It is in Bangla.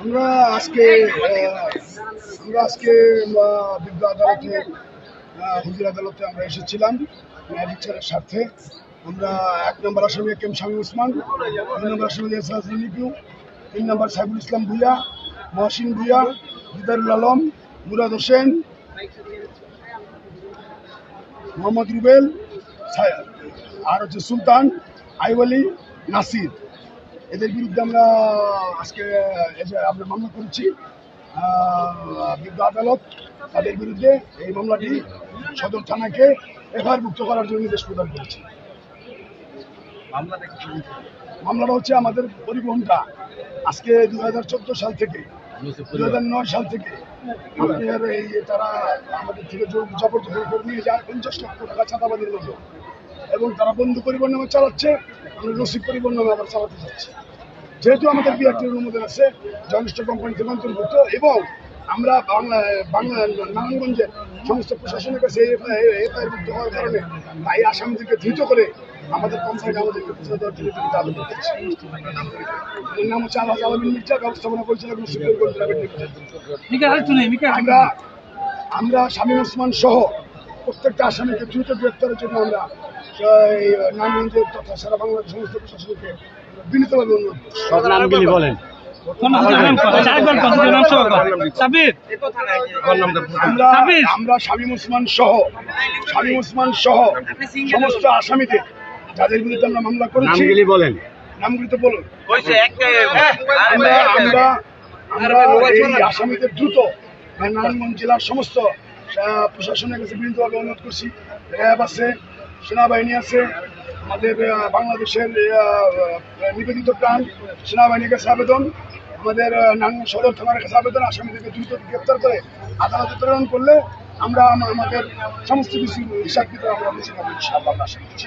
আমরা আজকে আমরা আজকে বিজ্ঞ আদালতে হুজুর আদালতে আমরা এসেছিলাম বিচারের স্বার্থে। আমরা এক নম্বর আসামি কেম শামীম উসমান, দুই নম্বর আসামি এসরাজ লিপিউ তিন নম্বর সাইফুল ইসলাম ভুইয়া, মহসিন ভুইয়া দিদারুল আলম, মুরাদ হোসেন, মোহাম্মদ রুবেল আর হচ্ছে সুলতান আইব আলী নাসির। এদের বিরুদ্ধে আমরা আজকে আমরা মামলা করছি বিজ্ঞ আদালত তাদের বিরুদ্ধে এই মামলাটি সদর থানাকে এফআইআর মুক্ত করার জন্য নির্দেশ প্রদান করেছি। মামলাটা হচ্ছে আমাদের পরিবহনটা। আজকে দু চোদ্দ সাল থেকে দু নয় সাল থেকে আপনার এই তারা আমাদের থেকে জবরদখল করে নিয়ে যায় পঞ্চাশ লক্ষ টাকা ছাতাবাদের মতো এবং তারা বন্ধু পরিবহন নামে চালাচ্ছে আমরা রসিক পরিবহন নামে আবার চালাতে চাচ্ছি যেহেতু আমাদের বিআরটির অনুমোদন আছে জনিষ্ঠ কোম্পানি থেকে অন্তর্ভুক্ত এবং আমরা বাংলা বাংলা নারায়ণগঞ্জের সমস্ত প্রশাসনের কাছে এফআইআর মুক্ত হওয়ার কারণে তাই আসামিদেরকে ধৃত করে আমাদের কোম্পানি আমাদেরকে দেওয়ার জন্য তিনি এর নাম হচ্ছে আল্লাহ আলমিন মির্জা ব্যবস্থাপনা পরিচালক আমরা আমরা শামীম ওসমান সহ প্রত্যেকটা আসামিকে দ্রুত গ্রেপ্তারের জন্য আমরা নারায়ণগঞ্জের তথা সারা বাংলার সমস্ত প্রশাসনকে বিনীতভাবে অনুরোধ সব নামগুলি বলেন। আমরা। আমরা শামীম ওসমান সহ শামীম ওসমান সহ সমস্ত আসামিদের যাদের বিরুদ্ধে আমরা মামলা করেছি বলেন। নামগুলি তো বলুন আমরা আমরা আমরা এই আসামিদের দ্রুত নারায়ণগঞ্জ জেলার সমস্ত প্রশাসনের কাছে বিনীতভাবে অনুরোধ করছি। র্যাব আছে সেনাবাহিনী আছে, আমাদের বাংলাদেশের নিবেদিত প্রাণ সেনাবাহিনীর কাছে আবেদন, আমাদের সদর থানার কাছে আবেদন আসামিদেরকে দ্রুত গ্রেপ্তার করে আদালতে প্রেরণ করলে আমরা আমাদের সমস্ত কিছু হিসাব কিন্তু আমরা বুঝে পাবো ইনশাআল্লাহ, আমরা আশা করছি।